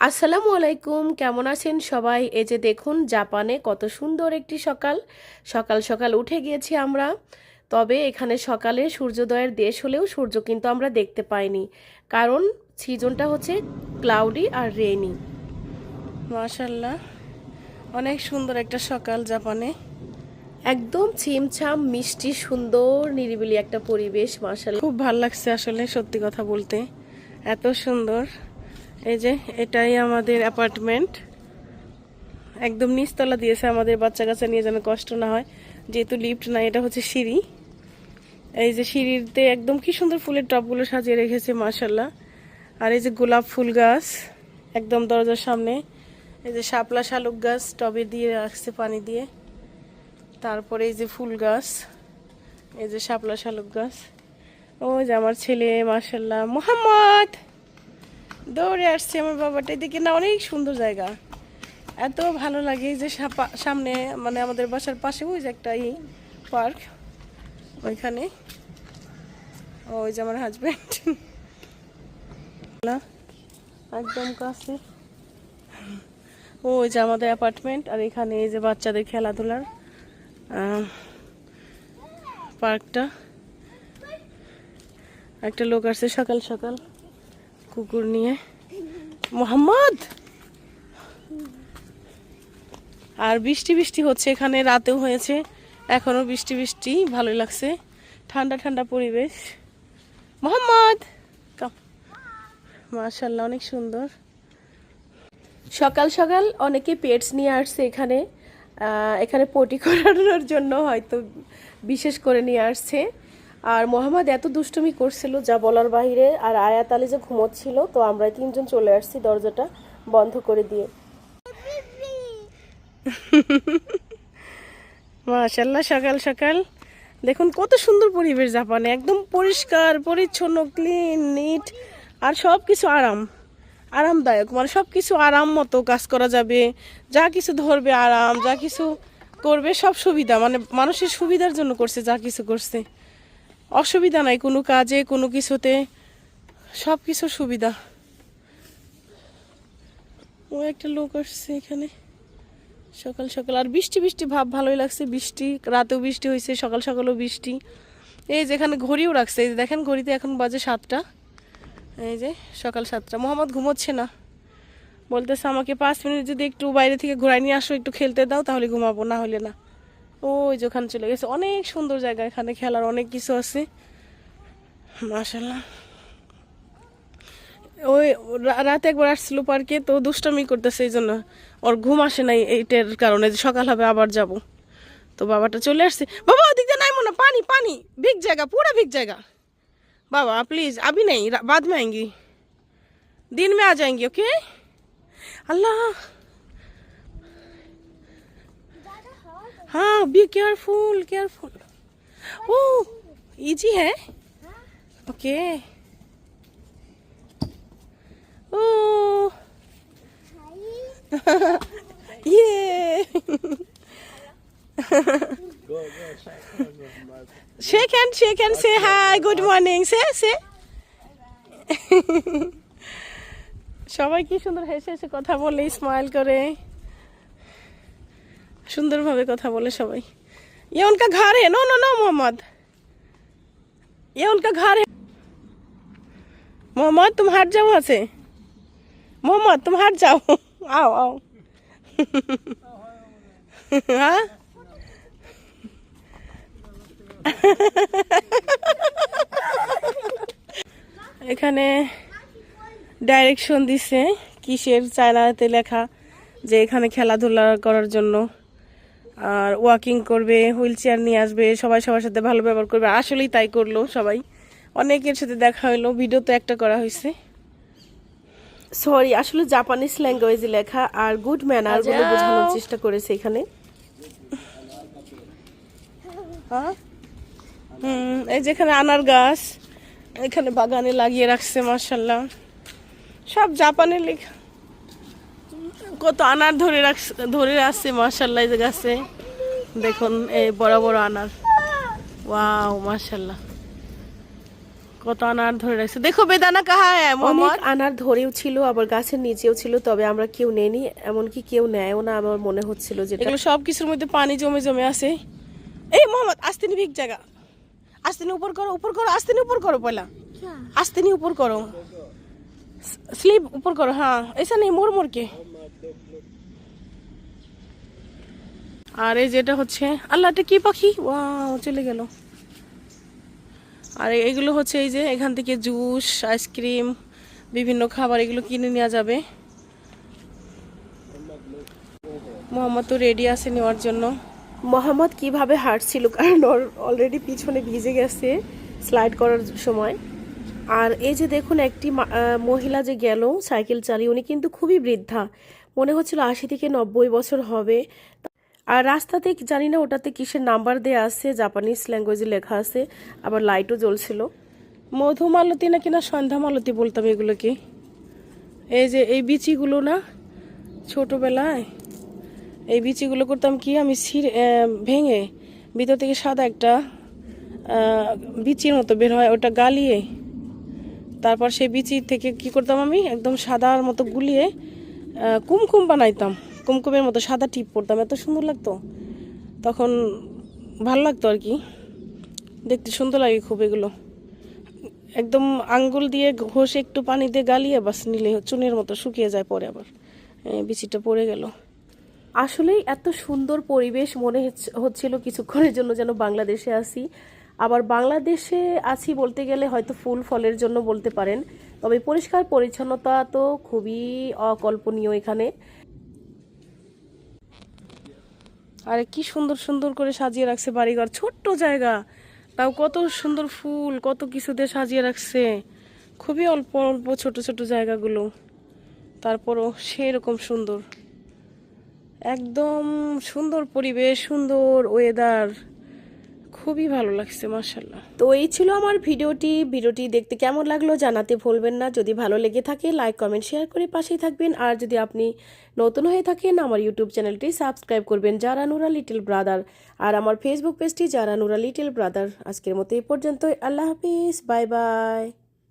আসসালামু আলাইকুম কেমন আছেন সবাই? এই যে দেখুন জাপানে কত সুন্দর একটি সকাল। সকাল সকাল উঠে গিয়েছি আমরা। তবে এখানে সকালে সূর্যোদয়ের দেশ হলেও সূর্য কিন্তু আমরা দেখতে পাইনি। কারণ সিজনটা হচ্ছে ক্লাউডি আর রেনি মাশাল্লাহ অনেক সুন্দর একটা সকাল জাপানে। একদম ছিমছাম মিষ্টি সুন্দর নিরিবিলি একটা পরিবেশ মার্শাল খুব ভালো লাগছে আসলে সত্যি কথা বলতে। এত সুন্দর। এই যে, এটাই আমাদের অ্যাপার্টমেন্ট একদম নিচতলা দিয়েছে আমাদের বাচ্চা কাচ্চা নিয়ে যেন কষ্ট না হয়। যেহেতু লিফট না এটা হচ্ছে সিঁড়ি। এই যে সিঁড়িতে একদম কি সুন্দর ফুলের টবগুলো সাজিয়ে রেখেছে মাশাল্লাহ আর এই যে গোলাপ ফুল গাছ, একদম দরজার সামনে। এই যে শাপলা শালুক গাছ, টবে দিয়ে রাখছে পানি দিয়ে। তারপরে এই যে ফুল গাছ, এই যে শাপলা শালুক গাছ। ও যে আমার ছেলে মাশাল্লাহ মোহাম্মদ! দৌড়ে আসছে আমার বাবাটা। এদিকে না অনেক সুন্দর জায়গা। এত ভালো লাগে যে সামনে মানে আমাদের বাসার পাশে, ওই যে একটা ই পার্ক, ওইখানে। ওই যে আমার হাজব্যান্ড একদম কাছে। ওই যে আমাদের অ্যাপার্টমেন্ট আর এখানে এই যে বাচ্চাদের খেলাধুলার পার্কটা। একটা লোক আসছে সকাল সকাল। কুকুর নিয়ে। মোহাম্মদ! আর বৃষ্টি বৃষ্টি হচ্ছে এখানে, রাতেও হয়েছে। এখনও বৃষ্টি বৃষ্টি, ভালোই লাগছে। ঠান্ডা ঠান্ডা পরিবেশ। মোহাম্মদ! মাশাল্লাহ অনেক সুন্দর। সকাল সকাল অনেকে পেটস নিয়ে আসছে এখানে। এখানে পটি করানোর জন্য হয়তো বিশেষ করে নিয়ে আসছে। আর মোহাম্মদ এত দুষ্টুমি করছিল যা বলার বাইরে আর আয়াত আলী যে ঘুমোচ্ছিল, তো আমরা তিনজন চলে আসছি দরজাটা বন্ধ করে দিয়ে। মাশাল্লাহ, সকাল সকাল। দেখুন, কত সুন্দর পরিবেশ জাপানে, একদম পরিষ্কার, পরিচ্ছন্ন ক্লিন নিট আর সব কিছু আরাম, আরামদায়ক। মানে সব কিছু আরাম মতো কাজ করা যাবে। যা কিছু ধরবে আরাম, যা কিছু করবে সব সুবিধা মানে মানুষের সুবিধার জন্য করছে, যা কিছু করছে। অসুবিধা নাই কোনো কাজে, কোনো কিছুতে। সব কিছু সুবিধা। ও একটা লোক আসছে এখানে। সকাল সকাল। আর বৃষ্টি বৃষ্টি, ভাব ভালোই লাগছে। বৃষ্টি, রাতেও বৃষ্টি হয়েছে, সকাল সকালও বৃষ্টি। এই যেখানে ঘড়িও রাখছে। এই যে দেখেন, ঘড়িতে এখন বাজে সাতটা। এই যে সকাল সাতটা। মোহাম্মদ ঘুমোচ্ছে না। বলতেছে আমাকে, পাঁচ মিনিট যদি একটু বাইরে থেকে ঘোরায় নিয়ে আসো, একটু খেলতে দাও, তাহলে ঘুমাবো, না হলে না। ওই যে ওখানে চলে গেছে অনেক সুন্দর জায়গা এখানে খেলার অনেক কিছু আছে মাশাল্লাহ ওই রা- রাতে একবার আসছিল পার্কে তো দুষ্টামি করতেছে এই জন্য ওর ঘুম আসে নাই এইটার কারণে যে সকাল হবে আবার যাব তো বাবাটা চলে আসছে বাবা ওদিকে নাইমো না পানি পানি ভিগ জায়গা পুরা ভিগ জায়গা बाबा प्लीज अभी नहीं रा- बाद में आएंगी दिन में आ जाएंगी ओके अल्लाह हाँ be careful careful oh easy है ओके ओ ये Shake hand, shake hand, say hi, good morning, say, say. সবাই কি সুন্দর হেসে হেসে কথা বলে স্মাইল করে সুন্দরভাবে কথা বলে সবাই ये उनका घर है नो नो नो मोहम्मद ये उनका घर है मोहम्मद तुम हट जाओ वहाँ से मोहम्मद तुम हट जाओ आओ आओ हाँ এখানে ডাইরেকশন দিছে কিসের চায়নাতে লেখা যে এখানে খেলাধুলা করার জন্য আর ওয়াকিং করবে হুইল চেয়ার নিয়ে আসবে সবাই সবার সাথে ভালো ব্যবহার করবে। আসলেই তাই করল সবাই। অনেকের সাথে দেখা হলো ভিডিও তো একটা করা হয়েছে সরি আসলে জাপানিজ ল্যাঙ্গুয়েজে লেখা আর গুড ম্যানার বোঝানোর চেষ্টা করেছে এখানে। হ্যাঁ? হুম এই যেখানে আনার গাছ এখানে বাগানে লাগিয়ে রাখছে মার্শাল্লাহ সব জাপানের লেখা। কত আনার ধরে রাখছে ধরে আসছে মার্শাল্লাহ এই যে গাছে। দেখুন এই বড় বড় আনার। ওয়াও মার্শাল্লাহ কত আনার ধরে রাখছে। দেখো বেদানা কাহা অনেক আনার ধরেও ছিল আবার গাছের নিচেও ছিল তবে আমরা কেউ নেইনি। এমনকি কেউ নেয়ও না আমার মনে হচ্ছিল যেটা। এগুলো সব কিছুর মধ্যে পানি জমে জমে আছে। এই মোহাম্মদ আস্তে নি ভিক জায়গা। আস্তে নি উপর করো উপর করো আস্তে নি উপর করো পয়লা। আস্তে নি উপর করো। স্লিপ উপর করো হ্যাঁ ऐसा नहीं মোর মোর के আর এই যেটা হচ্ছে আল্লাহ এটা কি পাখি ওয়াও চলে গেল আর এগুলো হচ্ছে এই যে এখান থেকে জুস আইসক্রিম বিভিন্ন খাবার এগুলো কিনে নেওয়া যাবে মোহাম্মদ তো রেডি আছে নেওয়ার জন্য মোহাম্মদ কিভাবে হাঁটছিল কারণ ওর অলরেডি পিছনে ভিজে গেছে স্লাইড করার সময় আর এই যে দেখুন, একটি মহিলা যে গেল সাইকেল চালিয়ে, উনি কিন্তু খুবই বৃদ্ধা। মনে হচ্ছিল আশি থেকে নব্বই বছর হবে। আর রাস্তাতে জানি না ওটাতে কিসের নাম্বার দেয়া আছে, জাপানিজ ল্যাঙ্গুয়েজে লেখা আছে, আবার লাইটও জ্বলছিল। মধুমালতী না কিনা সন্ধ্যা মালতী বলতাম এগুলোকে এই যে এই বিচিগুলো না ছোটোবেলায়, এই বিচিগুলো করতাম কি আমি ছিঁড়ে ভেঙে, ভিতর থেকে সাদা একটা বিচির মতো বের হয়, ওটা গালিয়ে তারপর সেই বিচি থেকে কি করতাম আমি? একদম সাদার মতো গুলিয়ে কুমকুম বানাইতাম। কুমকুমের মতো সাদা টিপ পরতাম। এত সুন্দর লাগতো। তখন ভালো লাগতো আর কি। দেখতে সুন্দর লাগে খুব এগুলো। একদম আঙ্গুল দিয়ে ঘষে একটু পানি দিয়ে গালিয়ে বাস নিলে চুনের মতো শুকিয়ে যায় পরে আবার। বিচিটা পড়ে গেল। আসলেই এত সুন্দর পরিবেশ মনে হচ্ছ- হচ্ছিল কিছুক্ষণের জন্য যেন বাংলাদেশে আছি। আবার বাংলাদেশে আছি বলতে গেলে হয়তো ফুল ফলের জন্য বলতে পারেন, তবে পরিষ্কার পরিচ্ছন্নতা তো খুবই অকল্পনীয় এখানে। আরে কি সুন্দর সুন্দর করে সাজিয়ে রাখছে বাড়িঘর, ছোট্ট জায়গা। তাও কত সুন্দর ফুল, কত কিছু দিয়ে সাজিয়ে রাখছে। খুবই অল্প অল্প ছোট ছোট জায়গাগুলো। তারপরও সেরকম সুন্দর। একদম সুন্দর পরিবেশ, সুন্দর ওয়েদার খুবই ভালো লাগছে মার্শাল্লাহ তো এই ছিল আমার ভিডিওটি। ভিডিওটি দেখতে কেমন লাগল জানাতে ভুলবেন না। যদি ভালো লেগে থাকে, লাইক, কমেন্ট, শেয়ার করে পাশেই থাকবেন। আর যদি আপনি নতুন হয়ে থাকেন, আমার ইউটিউব চ্যানেলটি সাবস্ক্রাইব করবেন। যারা নুরা লিটল ব্রাদার আর আমার ফেসবুক পেজটি, যারা নুরা লিটল ব্রাদার, আজকের মতো এই পর্যন্ত আল্লাহ হাফিজ, বাই বাই।